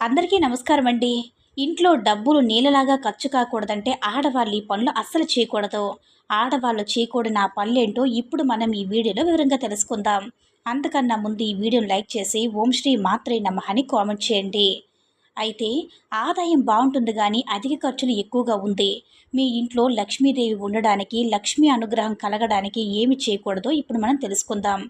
అందరికీ నమస్కారం అండి. ఇంట్లో డబ్బులు నీళ్ళలాగా ఖర్చు కాకూడదంటే ఆడవాళ్ళు ఈ పనులు అస్సలు చేయకూడదు. ఆడవాళ్ళు చేయకూడని ఆ పనులేంటో ఇప్పుడు మనం ఈ వీడియోలో వివరంగా తెలుసుకుందాం. అంతకన్నా ముందు ఈ వీడియోను లైక్ చేసి ఓం శ్రీ మాత్రే నమః అని కామెంట్ చేయండి. అయితే ఆదాయం బాగుంటుంది కానీ అధిక ఖర్చులు ఎక్కువగా ఉంది. మీ ఇంట్లో లక్ష్మీదేవి ఉండడానికి లక్ష్మీ అనుగ్రహం కలగడానికి ఏమి చేయకూడదో ఇప్పుడు మనం తెలుసుకుందాం.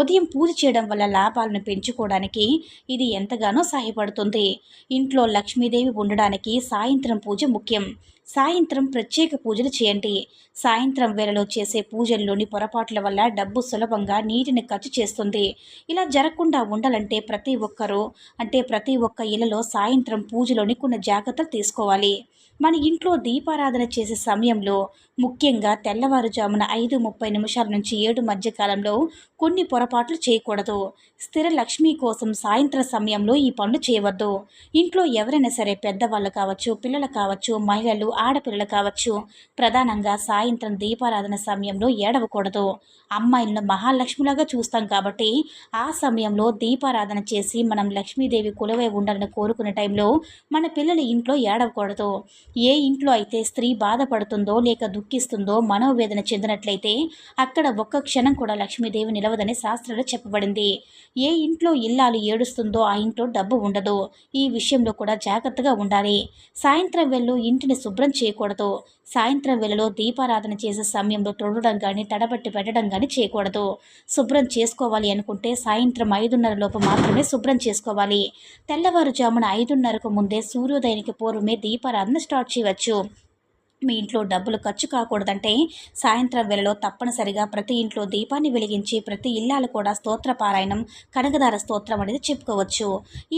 ఉదయం పూజ చేయడం వల్ల లాభాలను పెంచుకోవడానికి ఇది ఎంతగానో సహాయపడుతుంది. ఇంట్లో లక్ష్మీదేవి ఉండడానికి సాయంత్రం పూజ ముఖ్యం. సాయంత్రం ప్రత్యేక పూజలు చేయండి. సాయంత్రం వేళలో చేసే పూజల్లోని పొరపాట్ల వల్ల డబ్బు సులభంగా నీటిని ఖర్చు చేస్తుంది. ఇలా జరగకుండా ఉండాలంటే ప్రతి ఒక్కరూ అంటే ప్రతి ఒక్క ఇళ్ళలో సాయంత్రం పూజలోని కొన్ని జాగ్రత్తలు తీసుకోవాలి. మన ఇంట్లో దీపారాధన చేసే సమయంలో ముఖ్యంగా తెల్లవారుజామున ఐదు ముప్పై నిమిషాల నుంచి ఏడు మధ్య కాలంలో కొన్ని పొరపాట్లు చేయకూడదు. స్థిర లక్ష్మి కోసం సాయంత్రం సమయంలో ఈ పనులు చేయవద్దు. ఇంట్లో ఎవరైనా సరే పెద్దవాళ్ళు కావచ్చు పిల్లలు కావచ్చు మహిళలు ఆడపిల్లలు కావచ్చు. ప్రధానంగా సాయంత్రం దీపారాధన సమయంలో ఏడవకూడదు. అమ్మాయిలను మహాలక్ష్మిలాగా చూస్తాం కాబట్టి ఆ సమయంలో దీపారాధన చేసి మనం లక్ష్మీదేవి కొలువై ఉండాలని కోరుకునే టైంలో మన పిల్లలు ఇంట్లో ఏడవకూడదు. ఏ ఇంట్లో అయితే స్త్రీ బాధపడుతుందో లేక దుఃఖిస్తుందో మనోవేదన చెందినట్లయితే అక్కడ ఒక్క క్షణం కూడా లక్ష్మీదేవి నిలవదని శాస్త్రంలో చెప్పబడింది. ఏ ఇంట్లో ఇల్లాలు ఏడుస్తుందో ఆ ఇంట్లో డబ్బు ఉండదు. ఈ విషయంలో కూడా జాగ్రత్తగా ఉండాలి. సాయంత్రం వెళ్ళు ఇంటిని శుభ్రం శుభ్రం చేయకూడదు. సాయంత్రం వేళలో దీపారాధన చేసే సమయంలో తొడడం కానీ తడబట్టి పెట్టడం కానీ చేయకూడదు. శుభ్రం చేసుకోవాలి అనుకుంటే సాయంత్రం ఐదున్నర లోపు మాత్రమే శుభ్రం చేసుకోవాలి. తెల్లవారుజామున ఐదున్నరకు ముందే సూర్యోదయానికి పూర్వమే దీపారాధన స్టార్ట్ చేయవచ్చు. మీ ఇంట్లో డబ్బులు ఖర్చు కాకూడదంటే సాయంత్రం వేళలో తప్పనిసరిగా ప్రతి ఇంట్లో దీపాన్ని వెలిగించి ప్రతి ఇల్లాలు కూడా స్తోత్ర పారాయణం కనకదార స్తోత్రం అనేది చెప్పుకోవచ్చు.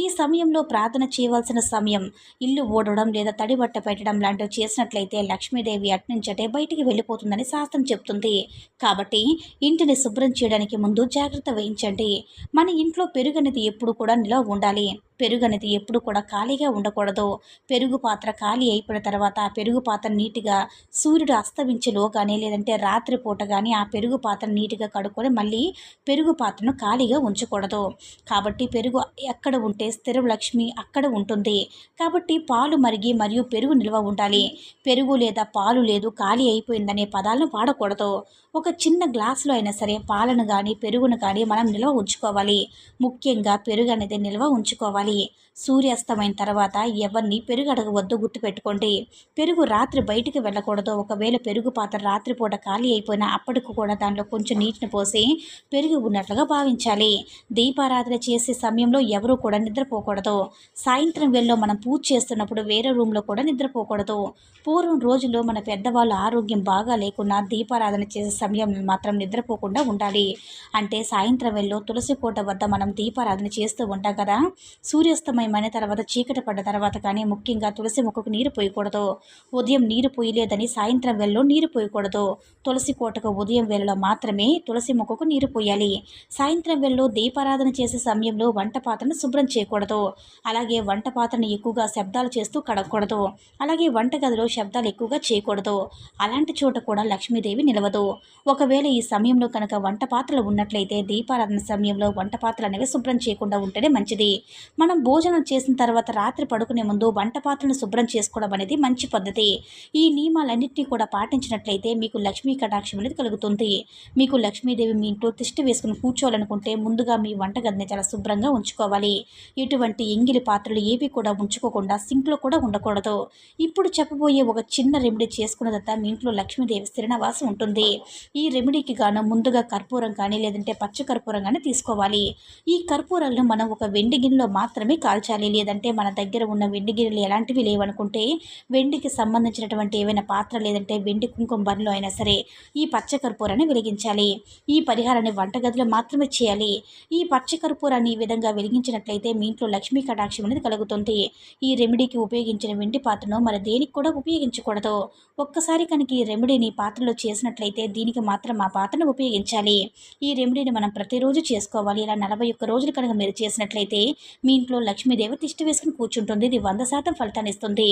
ఈ సమయంలో ప్రార్థన చేయవలసిన సమయం ఇల్లు ఓడడం లేదా తడిబట్ట పెట్టడం లాంటివి చేసినట్లయితే లక్ష్మీదేవి అట్నుంచటే బయటికి వెళ్ళిపోతుందని శాస్త్రం చెప్తుంది. కాబట్టి ఇంటిని శుభ్రం చేయడానికి ముందు జాగ్రత్త వహించండి. మన ఇంట్లో పెరుగు అనేది ఎప్పుడు కూడా నిలవ ఉండాలి. పెరుగు అనేది ఎప్పుడు కూడా ఖాళీగా ఉండకూడదు. పెరుగు పాత్ర ఖాళీ అయిపోయిన తర్వాత ఆ పెరుగు పాత్ర నీట్గా సూర్యుడు అస్తమించేలో కానీ లేదంటే రాత్రిపూట కానీ ఆ పెరుగు పాత్ర నీట్గా కడుక్కొని మళ్ళీ పెరుగు పాత్రను ఖాళీగా ఉంచకూడదు. కాబట్టి పెరుగు ఎక్కడ ఉంటే స్థిర లక్ష్మి అక్కడ ఉంటుంది. కాబట్టి పాలు మరిగి మరియు పెరుగు నిల్వ ఉండాలి. పెరుగు లేదా పాలు లేదు ఖాళీ అయిపోయిందనే పదాలను వాడకూడదు. ఒక చిన్న గ్లాసులో అయినా సరే పాలను కానీ పెరుగును కానీ మనం నిల్వ ఉంచుకోవాలి. ముఖ్యంగా పెరుగు అనేది నిల్వ ఉంచుకోవాలి. సూర్యాస్తమైన తర్వాత ఎవరిని పెరుగు అడగవద్దు గుర్తుపెట్టుకోండి. పెరుగు రాత్రి బయటికి వెళ్ళకూడదు. ఒకవేళ పెరుగు పాత్ర రాత్రిపూట ఖాళీ అయిపోయినా అప్పటికి కూడా దాంట్లో కొంచెం నీటిని పోసి పెరుగు ఉన్నట్లుగా భావించాలి. దీపారాధన చేసే సమయంలో ఎవరూ కూడా నిద్రపోకూడదు. సాయంత్రం వేళలో మనం పూజ చేస్తున్నప్పుడు వేరే రూమ్లో కూడా నిద్రపోకూడదు. పూర్వం రోజుల్లో మన పెద్దవాళ్ళ ఆరోగ్యం బాగా లేకున్నా దీపారాధన చేసే సమయంలో మాత్రం నిద్రపోకుండా ఉండాలి. అంటే సాయంత్రం వేళలో తులసి కోట వద్ద మనం దీపారాధన చేస్తూ ఉంటాం కదా. సూర్యాస్తమయమైన తర్వాత చీకటి పడ్డ తర్వాత కానీ ముఖ్యంగా తులసి మొక్కకు నీరు పోయకూడదు. ఉదయం నీరు పోయలేదని సాయంత్రం వేళలో నీరు పోయకూడదు. తులసి కోటకు ఉదయం వేళలో మాత్రమే తులసి మొక్కకు నీరు పోయాలి. సాయంత్రం వేళలో దీపారాధన చేసే సమయంలో వంట పాత్రను శుభ్రం చేయకూడదు. అలాగే వంట పాత్రను ఎక్కువగా శబ్దాలు చేస్తూ కడగకూడదు. అలాగే వంటగదిలో శబ్దాలు ఎక్కువగా చేయకూడదు. అలాంటి చోట కూడా లక్ష్మీదేవి నిలవదు. ఒకవేళ ఈ సమయంలో కనుక వంట పాత్రలు ఉన్నట్లయితే దీపారాధన సమయంలో వంట పాత్రలు అనేవి శుభ్రం చేయకుండా ఉంటేనే మంచిది. మనం భోజనం చేసిన తర్వాత రాత్రి పడుకునే ముందు వంట పాత్రను శుభ్రం చేసుకోవడం అనేది మంచి పద్ధతి. ఈ నియమాలన్నింటినీ కూడా పాటించినట్లయితే మీకు లక్ష్మీ కటాక్షం అనేది కలుగుతుంది. మీకు లక్ష్మీదేవి మీ ఇంట్లో తిష్టి వేసుకుని కూర్చోవాలనుకుంటే ముందుగా మీ వంటగదిని చాలా శుభ్రంగా ఉంచుకోవాలి. ఎటువంటి ఎంగిలి పాత్రలు ఏవి కూడా ఉంచుకోకుండా సింక్లో కూడా ఉండకూడదు. ఇప్పుడు చెప్పబోయే ఒక చిన్న రెమెడీ చేసుకున్న తర్వాత మీ ఇంట్లో లక్ష్మీదేవి స్థిరనివాసం ఉంటుంది. ఈ రెమెడీకి గాను ముందుగా కర్పూరం కానీ లేదంటే పచ్చ కర్పూరం కానీ తీసుకోవాలి. ఈ కర్పూరాలను మనం ఒక వెండి గిన్నెలో మాత్రం మాత్రమే కాల్చాలి. లేదంటే మన దగ్గర ఉన్న వెండి గిన్నెలు ఎలాంటివి లేవనుకుంటే వెండికి సంబంధించినటువంటి ఏవైనా పాత్ర లేదంటే వెండి కుంకుమ బరిలో అయినా సరే ఈ పచ్చకర్పూరాన్ని వెలిగించాలి. ఈ పరిహారాన్ని వంటగదిలో మాత్రమే చేయాలి. ఈ పచ్చకర్పూరాన్ని ఈ విధంగా వెలిగించినట్లయితే మీ ఇంట్లో లక్ష్మీ కటాక్షం అనేది కలుగుతుంది. ఈ రెమెడీకి ఉపయోగించిన వెండి పాత్రను మరి దేనికి కూడా ఉపయోగించకూడదు. ఒక్కసారి కనుక ఈ రెమెడీని పాత్రలో చేసినట్లయితే దీనికి మాత్రం ఆ పాత్రను ఉపయోగించాలి. ఈ రెమెడీని మనం ప్రతిరోజు చేసుకోవాలి. ఇలా నలభై ఒక్క రోజులు కనుక మీరు చేసినట్లయితే మీ ఇంట్లో లక్ష్మీదేవి తిష్టి వేసుకుని కూర్చుంటుంది. ఇది వంద శాతం ఫలితాన్ని ఇస్తుంది.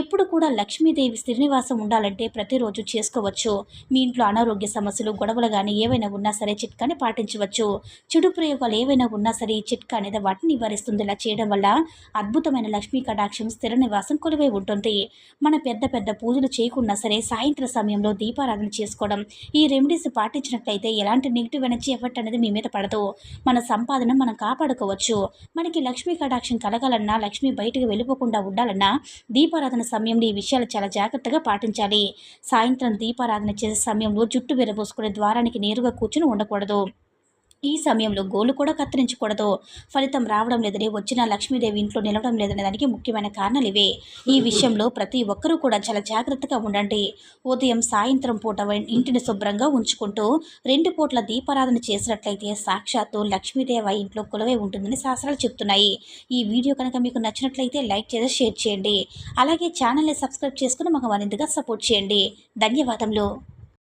ఎప్పుడు కూడా లక్ష్మీదేవి శ్రీనివాసం ఉండాలంటే ప్రతిరోజు చేసుకోవచ్చు. మీ ఇంట్లో అనారోగ్య సమస్యలు గొడవలు కానీ ఏవైనా ఉన్నా సరే చిట్కాని పాటించవచ్చు. చెడు ప్రయోగాలు ఏవైనా ఉన్నా సరే ఈ చిట్కా అనేది వాటిని నివారిస్తుంది ఇలా చేయడం వల్ల అద్భుతమైన లక్ష్మీ కటాక్షం స్థిర నివాసం కొలువై ఉంటుంది. మన పెద్ద పెద్ద పూజలు చేయకున్నా సరే సాయంత్రం సమయంలో దీపారాధన చేసుకోవడం ఈ రెమెడీస్ పాటించినట్లయితే ఎలాంటి నెగిటివ్ ఎనర్జీ ఎఫెక్ట్ అనేది మీ మీద పడదు. మన సంపాదన మనం కాపాడుకోవచ్చు. మనకి లక్ష్మీ కటాక్షం కలగాలన్నా లక్ష్మి బయటకు వెళ్ళిపోకుండా ఉండాలన్నా దీపారాధన సమయంలో ఈ విషయాలు చాలా జాగ్రత్తగా పాటించాలి. సాయంత్రం దీపారాధన చేసే సమయంలో జుట్టు విరబోసుకునే ద్వారానికి నేరుగా కూర్చుని ఉండకూడదు. ఈ సమయంలో గోలు కూడా కత్తిరించకూడదు. ఫలితం రావడం లేదని వచ్చిన లక్ష్మీదేవి ఇంట్లో నిలవడం లేదనే దానికి ముఖ్యమైన కారణాలు ఇవే. ఈ విషయంలో ప్రతి ఒక్కరూ కూడా చాలా జాగ్రత్తగా ఉండండి. ఉదయం సాయంత్రం పూట ఇంటిని శుభ్రంగా ఉంచుకుంటూ రెండు పూట్ల దీపారాధన చేసినట్లయితే సాక్షాత్తు లక్ష్మీదేవి ఇంట్లో కొలవే ఉంటుందని శాస్త్రాలు చెప్తున్నాయి. ఈ వీడియో కనుక మీకు నచ్చినట్లయితే లైక్ చేసి షేర్ చేయండి. అలాగే ఛానల్ని సబ్స్క్రైబ్ చేసుకుని మాకు మరింతగా సపోర్ట్ చేయండి. ధన్యవాదములు.